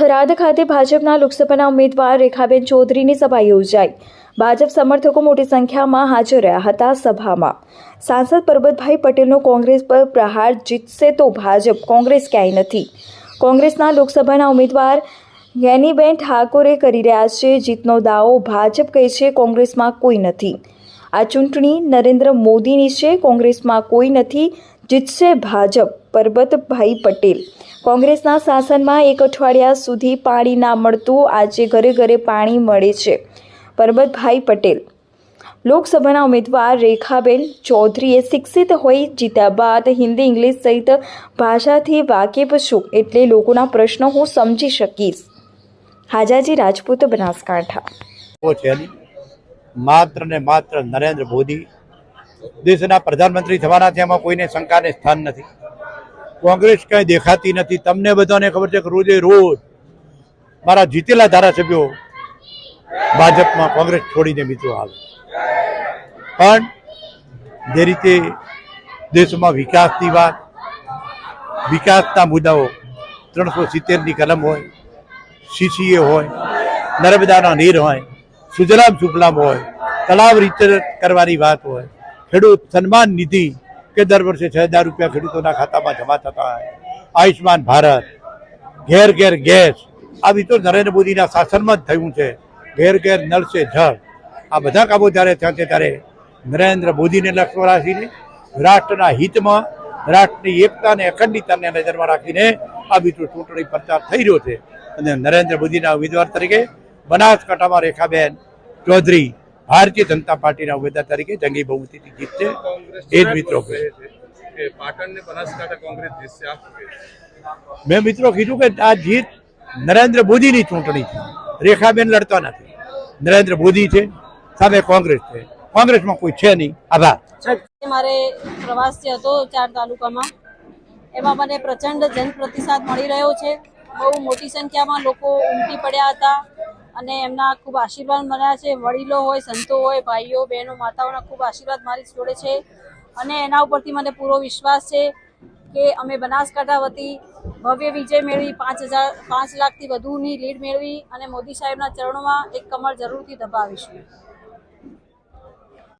થરાદ ખાતે ભાજપના લોકસભાના ઉમેદવાર રેખાબેન ચૌધરીની સભા યોજાઈ. ભાજપ સમર્થકો મોટી સંખ્યામાં હાજર રહ્યા હતા સભામાં. સાંસદ પરબતભાઈ પટેલનો કોંગ્રેસ પર પ્રહાર જીતશે તો ભાજપ કોંગ્રેસ ક્યાંય નથી. કોંગ્રેસના લોકસભાના ઉમેદવાર જ્ઞાનીબેન ઠાકોરે કરી રહ્યા છે, જીતનો દાવો ભાજપ કહે છે, કોંગ્રેસમાં કોઈ નથી. આ ચૂંટણી નરેન્દ્ર મોદીની છે, કોંગ્રેસમાં કોઈ નથી. જીતશે ભાજપ પરબતભાઈ પટેલ. કોંગ્રેસના શાસનમાં એક અઠવાડિયા સુધી પાણી ના મળતું આજે ઘરે ઘરે પાણી મળે છે. પરબતભાઈ પટેલ. લોકસભાના ઉમેદવાર રેખાબેન ચૌધરીએ શિક્ષિત હોઈ જીત્યા બાદ હિન્દી ઇંગ્લિશ સહિત ભાષાથી વાકેફ છું એટલે લોકોના પ્રશ્નો હું સમજી શકીશ. હાજાજી રાજપૂત બનાસકાંઠા. માત્ર ને માત્ર નરેન્દ્ર મોદી દેશના પ્રધાનમંત્રી થવાના છે, એમાં કોઈને શંકાને સ્થાન નથી. કોંગ્રેસ કંઈ દેખાતી નથી. તમને બધાને ખબર છે કે રોજે રોજ મારા જીતેલા ધારાસભ્યો ભાજપમાં કોંગ્રેસ છોડીને મિત્રો આવે. પણ જે રીતે દેશમાં વિકાસની વાત, વિકાસના મુદ્દાઓ ત્રણસો સિત્તેરની કલમ હોય સીસીએ હોય, નર્મદાના નીર હોય, સુજલામ સુફલામ હોય, તળાવ રીતે કરવાની વાત હોય ખેડૂત સન્માન નિધિ, કે દર વર્ષે છ હજાર રૂપિયા ખેડૂતોના ખાતામાં જમા થતા હોય. આયુષ્માન ભારત, ઘેર ઘેર ગેસ, આવી તો નરેન્દ્ર મોદીના શાસનમાં જ થયું છે. ઘેર ઘેર નળ છે જળ. આ બધા કામો જ્યારે થયા છે ત્યારે નરેન્દ્ર મોદીને લક્ષ્ય રાખીને, રાષ્ટ્રના હિતમાં, રાષ્ટ્રની એકતાને, અખંડિતતાને નજરમાં રાખીને આ બીજો ચૂંટણી પ્રચાર થઈ રહ્યો છે. અને નરેન્દ્ર મોદીના ઉમેદવાર તરીકે બનાસકાંઠામાં રેખાબેન ચૌધરી ભારતીય જનતા પાર્ટીના ઉમેદવાર તરીકે જંગી બહુમતીથી જીતશે એ જ મિત્રો? મેં મિત્રો કીધું કે આ જીત નરેન્દ્ર મોદીની ચૂંટણી છે. રેખાબેન લડતા નથી. નરેન્દ્ર મોદી છે સામે કોંગ્રેસ છે. કોંગ્રેસમાં કોઈ છે નહીં. આભાર. મારે પ્રવાસ જે હતો ચાર તાલુકામાં એમાં મને પ્રચંડ જનપ્રતિસાદ મળી રહ્યો છે. બહુ મોટી સંખ્યામાં લોકો ઉમટી પડ્યા હતા. અને એમના ખૂબ આશીર્વાદ મળ્યા છે. વડીલો હોય, સંતો હોય, ભાઈઓ, બહેનો, માતાઓના ખૂબ આશીર્વાદ મારી જોડે છે. અને એના ઉપરથી મને પૂરો વિશ્વાસ છે કે અમે બનાસકાંઠા વતી ભવ્ય વિજય મેળવી, પાંચ હજાર, પાંચ લાખથી વધુની લીડ મેળવી અને મોદી સાહેબના ચરણોમાં એક કમર જરૂરથી દબાવીશું.